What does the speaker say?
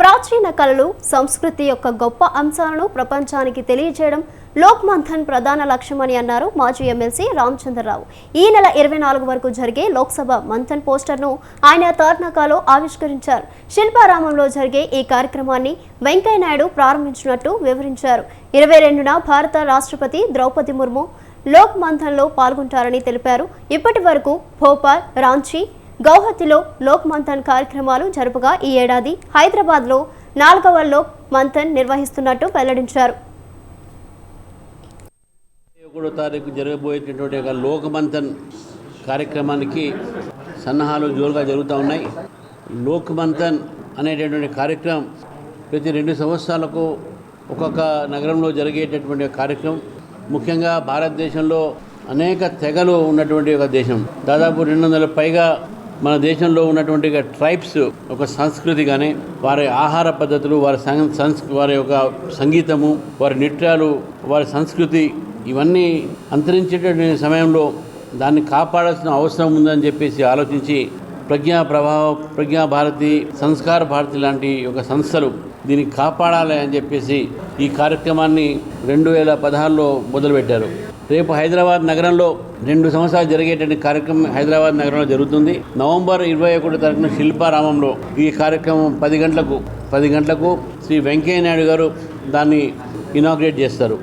ప్రాచీన కళలు సంస్కృతి యొక్క గొప్ప అంశాలను ప్రపంచానికి తెలియజేయడం లోక్ మంథన్ ప్రధాన లక్ష్యమని అన్నారు మాజీ ఎమ్మెల్సీ రామచంద్రరావు. ఈ నెల ఇరవై నాలుగు వరకు జరిగే లోక్సభ మంథన్ పోస్టర్ను ఆయన తార్నాకాలో ఆవిష్కరించారు. శిల్పారామంలో జరిగే ఈ కార్యక్రమాన్ని వెంకయ్యనాయుడు ప్రారంభించినట్టు వివరించారు. ఇరవై రెండున భారత రాష్ట్రపతి ద్రౌపది ముర్ము లోక్ మంథన్లో పాల్గొంటారని తెలిపారు. ఇప్పటి వరకు భోపాల్ రాంచీ గౌహతిలో లోక్ మంథన్ కార్యక్రమాలు జరుపుగా ఈ ఏడాది హైదరాబాద్లో నాలుగవ లోక్ మంథన్ నిర్వహిస్తున్నట్టు వెల్లడించారు. ఒకటో తారీఖు జరగబోయేటటువంటి ఒక లోకమంతన్ కార్యక్రమానికి సన్నాహాలు జోరుగా జరుగుతూ ఉన్నాయి. లోకమంతన్ అనేటటువంటి కార్యక్రమం ప్రతి రెండు సంవత్సరాలకు ఒక్కొక్క నగరంలో జరిగేటటువంటి కార్యక్రమం. ముఖ్యంగా భారతదేశంలో అనేక తెగలు ఉన్నటువంటి ఒక దేశం. దాదాపు రెండు వందల పైగా మన దేశంలో ఉన్నటువంటి ట్రైబ్స్ ఒక సంస్కృతి కానీ వారి ఆహార పద్ధతులు వారి సంస్ వారి యొక్క సంగీతము వారి నృత్యాలు వారి సంస్కృతి ఇవన్నీ అంతరించేటటువంటి సమయంలో దాన్ని కాపాడాల్సిన అవసరం ఉందని చెప్పేసి ఆలోచించి ప్రజ్ఞా ప్రభావ ప్రజ్ఞా భారతి సంస్కార భారతి లాంటి ఒక సంస్థలు దీన్ని కాపాడాలి అని చెప్పేసి ఈ కార్యక్రమాన్ని రెండు వేల పదహారులో మొదలుపెట్టారు. రేపు హైదరాబాద్ నగరంలో రెండు సంవత్సరాలు జరిగేటువంటి కార్యక్రమం హైదరాబాద్ నగరంలో జరుగుతుంది. నవంబర్ ఇరవై ఒకటి తారీఖున శిల్పారామంలో ఈ కార్యక్రమం పది గంటలకు పది గంటలకు శ్రీ వెంకయ్య నాయుడు గారు దాన్ని ఇనాగ్రేట్ చేస్తారు.